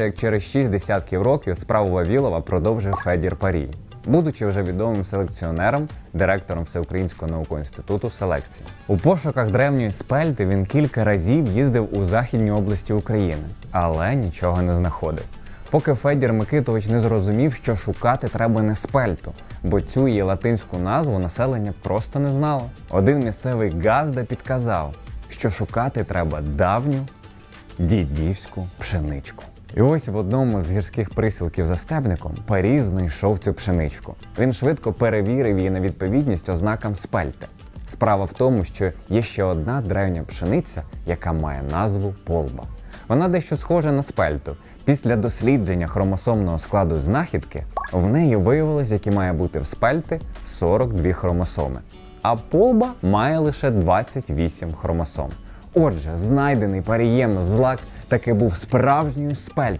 як через 6 десятків років справу Вавілова продовжив Федір Парій, будучи вже відомим селекціонером, директором Всеукраїнського наукового інституту селекції. У пошуках древньої спельти він кілька разів їздив у західні області України, але нічого не знаходив. Поки Федір Микитович не зрозумів, що шукати треба не спельту, бо цю її латинську назву населення просто не знало. Один місцевий газда підказав, що шукати треба давню дідівську пшеничку. І ось в одному з гірських присілків за стебником Парій знайшов цю пшеничку. Він швидко перевірив її на відповідність ознакам спельти. Справа в тому, що є ще одна древня пшениця, яка має назву полба. Вона дещо схожа на спельту. Після дослідження хромосомного складу знахідки в неї виявилось, які має бути в спельти 42 хромосоми, а полба має лише 28 хромосом. Отже, знайдений парієм злак таки був справжньою спельтою.